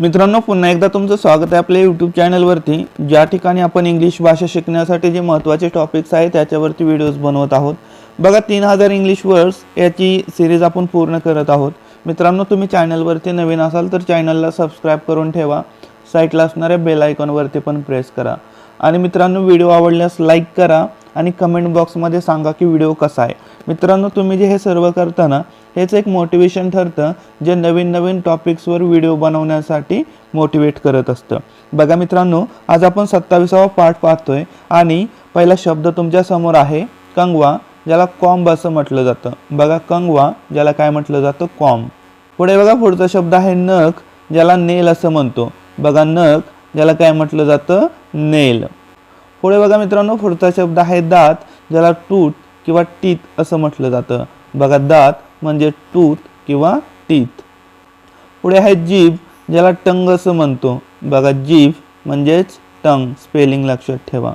मित्रांनो पुन्हा एकदा तुमचं स्वागत आहे आपल्या यूट्यूब चॅनलवरती ज्या ठिकाणी आपण इंग्लिश भाषा शिकण्यासाठी जे महत्त्वाचे टॉपिक्स आहेत त्याच्यावरती व्हिडिओज बनवत आहोत. बघा तीन हजार इंग्लिश वर्ड्स याची सिरीज आपण पूर्ण करत आहोत. मित्रांनो तुम्ही चॅनलवरती नवीन असाल तर चॅनलला सबस्क्राईब करून ठेवा. साईटला असणाऱ्या बेल आयकॉनवरती पण प्रेस करा. आणि मित्रांनो व्हिडिओ आवडल्यास लाईक करा. आणि कमेंट बॉक्समध्ये सांगा की व्हिडिओ कसा आहे. मित्रांनो तुम्ही जे हे सर्व करताना हेच एक मोटिवेशन ठरतं जे नवीन नवीन टॉपिक्सवर व्हिडिओ बनवण्यासाठी मोटिवेट करत असतं. बघा मित्रांनो आज आपण सत्तावीसावा पाठ पाहतोय आणि पहिला शब्द तुमच्यासमोर आहे कंगवा ज्याला कॉम्ब असं म्हटलं जातं. बघा कंगवा ज्याला काय म्हटलं जातं? कॉम्ब. पुढे बघा पुढचा शब्द आहे नख ज्याला नेल असं म्हणतो. बघा नख ज्याला काय म्हटलं जातं? नेल. पुढे बघा मित्रांनो पुढचा शब्द आहे दात ज्याला टूथ किंवा टीथ असं म्हटलं जातं. बघा दात म्हणजे टूथ किंवा टीथ पुढे आहे जीभ ज्याला टंग असं म्हणतो. बघा जीभ म्हणजेच टंग स्पेलिंग लक्षात ठेवा.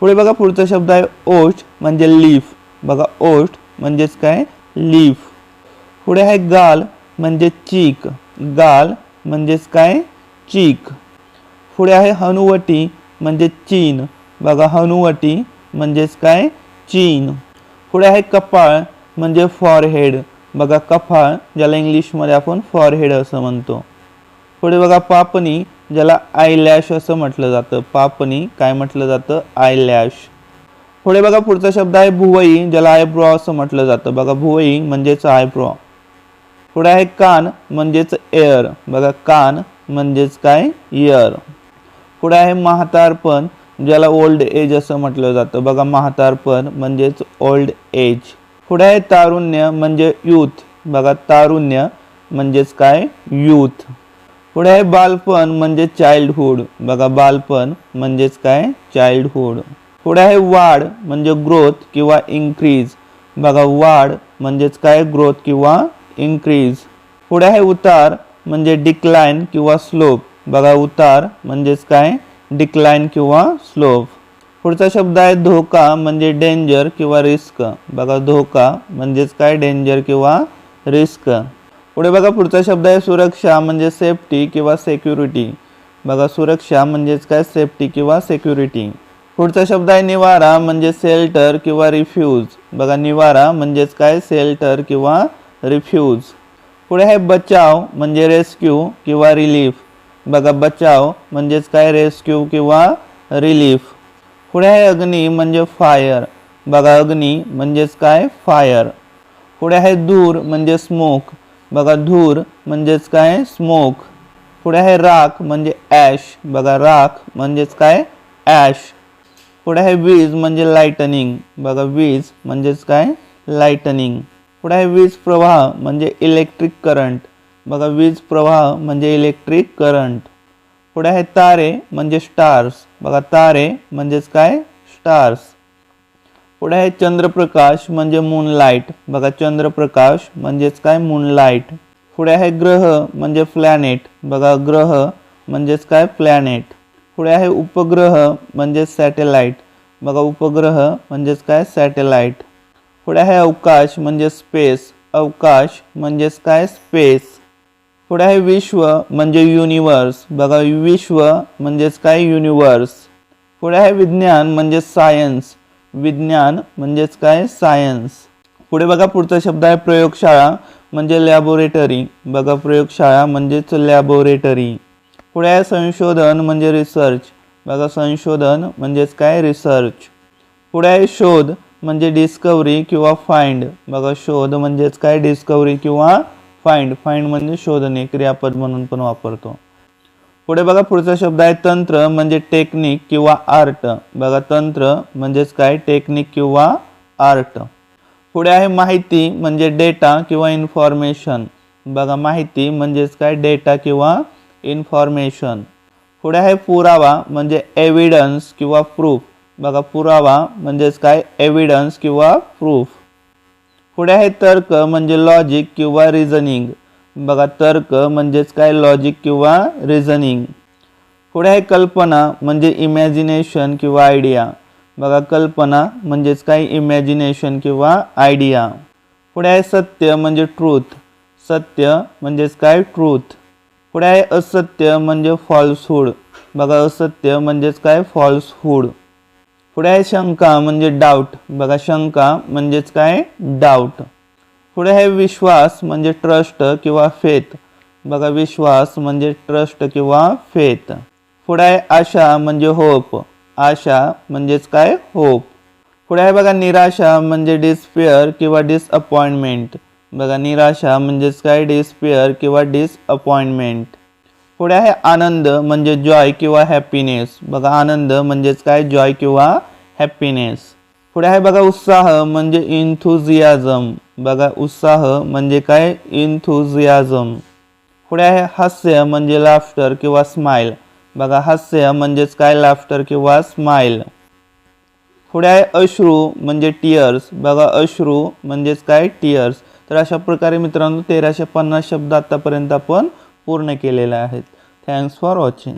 पुढे बघा पुढचा शब्द आहे ओष्ट म्हणजे लीफ बघा ओष्ट म्हणजेच काय? लीफ पुढे आहे गाल म्हणजे चीक गाल म्हणजेच काय? चीक पुढे आहे हनुवटी म्हणजे चीन. बघा हनुवटी म्हणजेच काय? चीन. पुढे आहे कपाळ म्हणजे फॉरहेड बघा कपाळ ज्याला इंग्लिशमध्ये आपण फॉरहेड असं म्हणतो. पुढे बघा पापणी ज्याला आयलॅश असं म्हटलं जातं. पापणी काय म्हटलं जातं? आयलॅश पुढे बघा पुढचा शब्द आहे भुवई ज्याला आयब्रॉ असं म्हटलं जातं. बघा भुवई म्हणजेच आयब्रॉ पुढे आहे कान म्हणजेच एअर बघा कान म्हणजेच काय? इयर पुढे आहे म्हातारपण ज्याला ओल्ड एज असं म्हटलं जातं. बघा म्हातारपण म्हणजेच ओल्ड एज पुढे आहे तारुण्य म्हणजे यूथ बघा तारुण्य म्हणजेच काय? यूथ पुढे आहे बालपण म्हणजे चाइल्डहुड बघा बालपण म्हणजेच काय? चाइल्डहुड पुढे आहे वाढ म्हणजे ग्रोथ किंवा इन्क्रीज बघा वाढ म्हणजेच काय? ग्रोथ किंवा इन्क्रीज पुढे आहे उतार म्हणजे डिक्लाइन किंवा स्लोप बघा उतार म्हणजेच काय? डिक्लाइन किंवा स्लोप पुढचा शब्द आहे धोका म्हणजे डेंजर किंवा रिस्क बघा धोका म्हणजेच काय? डेंजर किंवा रिस्क पुढे बघा पुढचा शब्द आहे सुरक्षा म्हणजे सेफ्टी किंवा सेक्युरिटी बघा सुरक्षा म्हणजेच काय? सेफ्टी किंवा सेक्युरिटी पुढचा शब्द आहे निवारा म्हणजे सेल्टर किंवा रिफ्यूज बघा निवारा म्हणजेच काय? सेल्टर किंवा रिफ्यूज पुढे आहे बचाव म्हणजे रेस्क्यू किंवा रिलीफ बचाव म्हणजेच काय रेस्क्यू किंवा रिलीफ पुढे आहे अग्नी, म्हणजे फायर बघा अग्नी म्हणजेच काय फायर पुढे आहे धूर, म्हणजे स्मोक बघा धूर म्हणजेच काय स्मोक पुढे आहे राख, म्हणजे ॲश बघा राख म्हणजेच काय ॲश आहे वीज, म्हणजे लाईटनिंग बघा वीज म्हणजेच काय लाईटनिंग पुढे वीज प्रवाह, म्हणजे इलेक्ट्रिक करंट बघा वीज प्रवाह म्हणजे इलेक्ट्रिक करंट पुढे आहे तारे म्हणजे स्टार्स बघा तारे म्हणजेच काय? स्टार्स पुढे आहे चंद्रप्रकाश म्हणजे मूनलाईट बघा चंद्रप्रकाश म्हणजेच काय? मूनलाईट पुढे आहे ग्रह म्हणजे प्लॅनेट बघा ग्रह म्हणजेच काय? प्लॅनेट पुढे आहे उपग्रह म्हणजेच सॅटेलाईट बघा उपग्रह म्हणजेच काय? सॅटेलाईट पुढे आहे अवकाश म्हणजे स्पेस अवकाश म्हणजेच काय? स्पेस पुढे आहे विश्व म्हणजे युनिवर्स बघा विश्व म्हणजेच काय युनिवर्स पुढे आहे विज्ञान म्हणजे सायन्स विज्ञान म्हणजेच काय सायन्स पुढे बघा पुढचा शब्द आहे प्रयोगशाळा म्हणजे लॅबोरेटरी बघा प्रयोगशाळा म्हणजेच लॅबोरेटरी पुढे आहे संशोधन म्हणजे रिसर्च बघा संशोधन म्हणजेच काय रिसर्च पुढे आहे शोध म्हणजे डिस्कवरी किंवा फाइंड बघा शोध म्हणजेच काय डिस्कवरी किंवा फाइंड फाइंड म्हणजे शोधणे क्रियापद म्हणून पण वापरतो. पुढे बघा पुढचा शब्द आहे तंत्र म्हणजे टेक्निक किंवा आर्ट बघा तंत्र म्हणजेच काय? टेक्निक किंवा आर्ट पुढे आहे माहिती म्हणजे डेटा किंवा इन्फॉर्मेशन बघा माहिती म्हणजेच काय? डेटा किंवा इन्फॉर्मेशन पुढे आहे पुरावा म्हणजे एव्हिडन्स किंवा प्रूफ बघा पुरावा म्हणजेच काय? एव्हिडन्स किंवा प्रूफ पुढे आहे तर्क म्हणजे लॉजिक किंवा रिझनिंग बघा तर्क म्हणजेच काय? लॉजिक किंवा रिझनिंग पुढे आहे कल्पना म्हणजे इमॅजिनेशन किंवा आयडिया बघा कल्पना म्हणजेच काय? इमॅजिनेशन किंवा आयडिया पुढे आहे सत्य म्हणजे ट्रूथ सत्य म्हणजेच काय? ट्रूथ पुढे आहे असत्य म्हणजे फॉल्सहूड बघा असत्य म्हणजेच काय? फॉल्सहूड आहे शंका म्हणजे डाऊट बघा, शंका म्हणजेच काय? डाऊट पुढे आहे विश्वास म्हणजे ट्रस्ट किंवा फेथ बघा, विश्वास ट्रस्ट किंवा फेथ पुढे आशा म्हणजे होप आशा म्हणजेच काय? होप पुढे आहे बघा, निराशा म्हणजे डिस्पेअर किंवा डिसअपॉइंटमेंट बघा, निराशा म्हणजेच काय? डिस्पेअर किंवा डिसअपॉइंटमेंट पुढे आहे आनंद म्हणजे जॉय किंवा हॅपीनेस बघा आनंद म्हणजेच काय? जॉय किंवा हॅपीनेस पुढे आहे बघा उत्साह म्हणजे इन्थुझियाझम बघा उत्साह म्हणजे काय? इन्थुझियाझम पुढे आहे हास्य म्हणजे लाफ्टर किंवा स्माईल बघा हास्य म्हणजेच काय? लाफ्टर किंवा स्माईल पुढे आहे अश्रू म्हणजे टिअर्स बघा अश्रू म्हणजेच काय? टिअर्स तर अशा प्रकारे मित्रांनो तेराशे पन्नास शब्द आतापर्यंत आपण पूर्ण केलेल्या आहेत. Thanks for watching